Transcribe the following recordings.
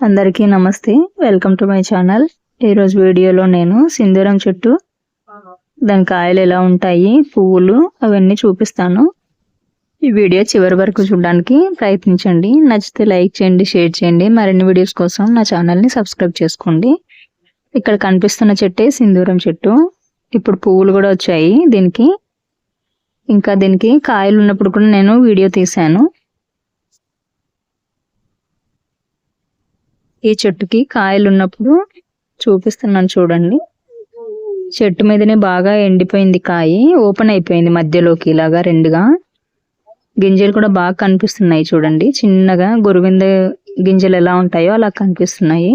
అందరికీ నమస్తే. Welcome to my channel ఈరోజు వీడియోలో నేను సింధూరం చెట్టు దాని కాయలు ఎలా ఉంటాయి పువ్వులు అవన్నీ చూపిస్తాను. ఈ వీడియో చివరి వరకు చూడడానికి ప్రయత్నించండి. నచ్చితే లైక్ చేయండి షేర్ చేయండి. మరిన్ని వీడియోస్ కోసం నా ఛానల్ని సబ్స్క్రైబ్ చేసుకోండి. ఇక్కడ కనిపిస్తున్న చెట్టే సింధూరం చెట్టు. ఇప్పుడు పువ్వులు కూడా వచ్చాయి దీనికి. ఇంకా దీనికి కాయలు ఉన్నప్పుడు కూడా నేను వీడియో తీశాను. ఈ చెట్టుకి కాయలు ఉన్నప్పుడు చూపిస్తున్నాను చూడండి. చెట్టు మీదనే బాగా ఎండిపోయింది కాయ. ఓపెన్ అయిపోయింది మధ్యలోకి ఇలాగా రెండుగా. గింజలు కూడా బాగా కనిపిస్తున్నాయి చూడండి. చిన్నగా గురువింద గింజలు ఎలా ఉంటాయో అలా కనిపిస్తున్నాయి.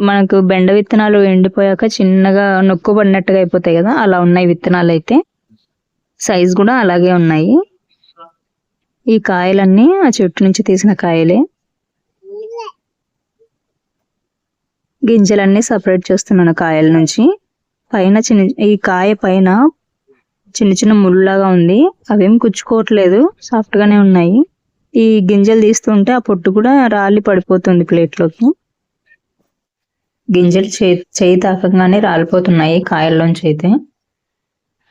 మనకు బెండ విత్తనాలు ఎండిపోయాక చిన్నగా నొక్కుబడినట్టుగా అయిపోతాయి కదా అలా ఉన్నాయి విత్తనాలు అయితే. సైజ్ కూడా అలాగే ఉన్నాయి. ఈ కాయలన్నీ ఆ చెట్టు నుంచి తీసిన కాయలే. గింజలన్నీ సపరేట్ చేస్తున్నాను కాయల నుంచి. పైన చిన్న ఈ కాయ పైన చిన్న చిన్న ముళ్ళలాగా ఉంది. అవేం కుచ్చుకోవట్లేదు. సాఫ్ట్గానే ఉన్నాయి. ఈ గింజలు తీస్తుంటే ఆ పొట్టు కూడా రాలి పడిపోతుంది ప్లేట్లోకి గింజలు చేయి చేయి తాకంగానే రాలిపోతున్నాయి కాయల్లోంచి అయితే.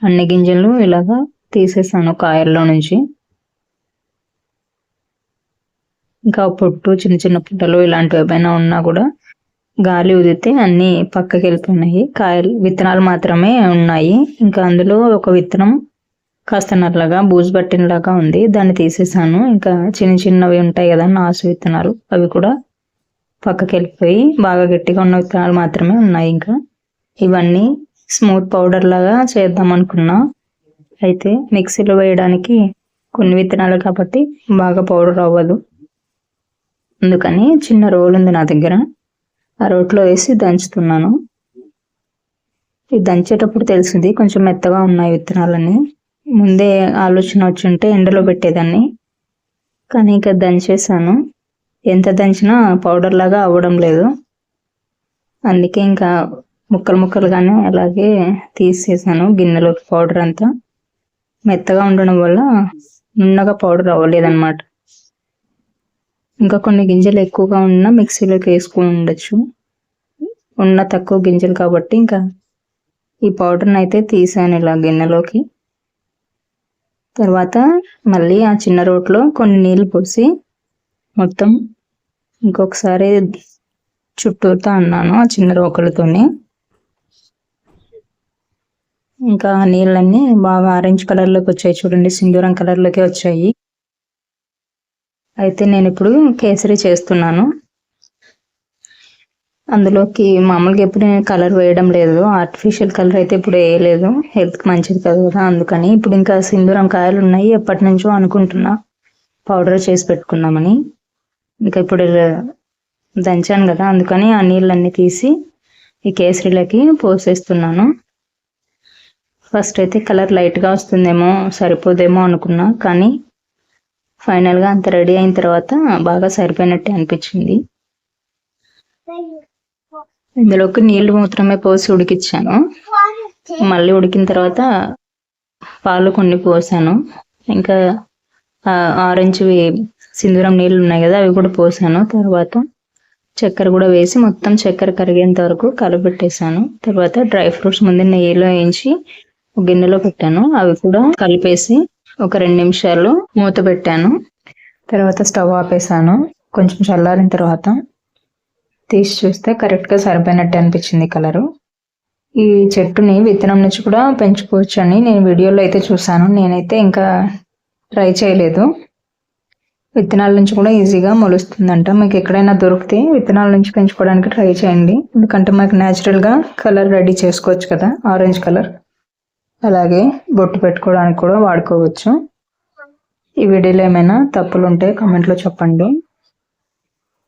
అన్ని గింజలు ఇలాగా తీసేసాను కాయల్లో నుంచి. ఇంకా పొట్టు చిన్న చిన్న పుట్టలు ఇలాంటివి ఏమైనా ఉన్నా కూడా గాలి ఉదితే అన్ని పక్కకి వెళ్తున్నాయి కాయలు విత్తనాలు మాత్రమే ఉన్నాయి. ఇంకా అందులో ఒక విత్తనం కాస్త నల్లగా బూజు పట్టినలాగా ఉంది. దాన్ని తీసేసాను. ఇంకా చిన్న చిన్నవి ఉంటాయి కదా నాసు విత్తనాలు. అవి కూడా పక్కకి వెళ్ళిపోయి బాగా గట్టిగా ఉన్న విత్తనాలు మాత్రమే ఉన్నాయి ఇంకా. ఇవన్నీ స్మూత్ పౌడర్ లాగా చేద్దాం అనుకున్నా. అయితే మిక్సీలో వేయడానికి కొన్ని విత్తనాలు కాబట్టి బాగా పౌడర్ అవ్వదు. అందుకని చిన్న రోల్ ఉంది నా దగ్గర. ఆ రోట్లో వేసి దంచుతున్నాను. ఇది దంచేటప్పుడు తెలిసింది కొంచెం మెత్తగా ఉన్నాయి విత్తనాలని ముందే ఆలోచన వచ్చి ఉంటే ఎండలో పెట్టేదాన్ని. కానీ ఇంకా దంచేసాను ఎంత దంచినా పౌడర్ లాగా అవ్వడం లేదు. అందుకే ఇంకా ముక్కలు ముక్కలుగానే అలాగే తీసేసాను గిన్నెలోకి పౌడర్ అంతా. మెత్తగా ఉండడం వల్ల నున్నగా పౌడర్ అవ్వలేదన్నమాట. ఇంకా కొన్ని గింజలు ఎక్కువగా ఉన్న మిక్సీలోకి వేసుకుని ఉండొచ్చు. ఉన్న తక్కువ గింజలు కాబట్టి ఇంకా ఈ పౌడర్ని అయితే తీసాను ఇలా గిన్నెలోకి. తర్వాత మళ్ళీ ఆ చిన్న రోట్లో కొన్ని నీళ్ళు పోసి మొత్తం ఇంకొకసారి చుట్టూతో అన్నాను ఆ చిన్న రోకలతోనే. ఇంకా నీళ్ళన్నీ బాగా ఆరెంజ్ కలర్లోకి వచ్చాయి చూడండి సింధూరం కలర్లోకి వచ్చాయి. అయితే నేను ఇప్పుడు కేసరి చేస్తున్నాను. అందులోకి మామూలుగా ఎప్పుడు నేను కలర్ వేయడం లేదు. ఆర్టిఫిషియల్ కలర్ అయితే ఇప్పుడు వేయలేదు. హెల్త్కి మంచిది కాదు కదా అందుకని ఇప్పుడు ఇంకా సింధూరం కాయలు ఉన్నాయి. ఎప్పటి నుంచో అనుకుంటున్నా పౌడర్ చేసి పెట్టుకుందామని. ఇంకా ఇప్పుడు దంచాను కదా అందుకని ఆ నీళ్ళన్నీ తీసి ఈ కేసరిలోకి పోసేస్తున్నాను. ఫస్ట్ అయితే కలర్ లైట్గా వస్తుందేమో సరిపోదేమో అనుకున్నా కానీ ఫైనల్గా అంత రెడీ అయిన తర్వాత బాగా సరిపోయినట్టే అనిపించింది. ఇందులోకి నీళ్ళు మాత్రమే పోసి ఉడికిచ్చాను. మళ్ళీ ఉడికిన తర్వాత పాలు కొన్ని పోసాను. ఇంకా ఆరెంజ్ సింధూరం నీళ్ళు ఉన్నాయి కదా అవి కూడా పోసాను. తర్వాత చక్కెర కూడా వేసి మొత్తం చక్కెర కరిగేంత వరకు కలపెట్టేసాను. తర్వాత డ్రై ఫ్రూట్స్ ముందు నెయ్యిలో వేయించి గిన్నెలో పెట్టాను. అవి కూడా కలిపేసి ఒక రెండు నిమిషాలు మూత పెట్టాను. తర్వాత స్టవ్ ఆపేసాను. కొంచెం చల్లారిన తర్వాత తీసి చూస్తే కరెక్ట్గా సరిపోయినట్టు అనిపించింది కలరు. ఈ చెట్టుని విత్తనం నుంచి కూడా పెంచుకోవచ్చు అని నేను వీడియోలో అయితే చూశాను. నేనైతే ఇంకా ట్రై చేయలేదు. విత్తనాల నుంచి కూడా ఈజీగా మొలుస్తుందంట. మీకు ఎక్కడైనా దొరికితే విత్తనాల నుంచి పెంచుకోవడానికి ట్రై చేయండి. ఎందుకంటే మనకు న్యాచురల్గా కలర్ రెడీ చేసుకోవచ్చు కదా ఆరెంజ్ కలర్. అలాగే బొట్టు పెట్టుకోవడానికి కూడా వాడుకోవచ్చు. ఈ వీడియోలో ఏమైనా తప్పులు ఉంటే కామెంట్లో చెప్పండి.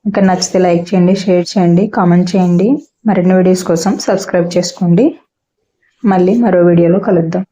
ఇంకా నచ్చితే లైక్ చేయండి షేర్ చేయండి కామెంట్ చేయండి. మరిన్ని వీడియోస్ కోసం సబ్స్క్రైబ్ చేసుకోండి. మళ్ళీ మరో వీడియోలో కలుద్దాం.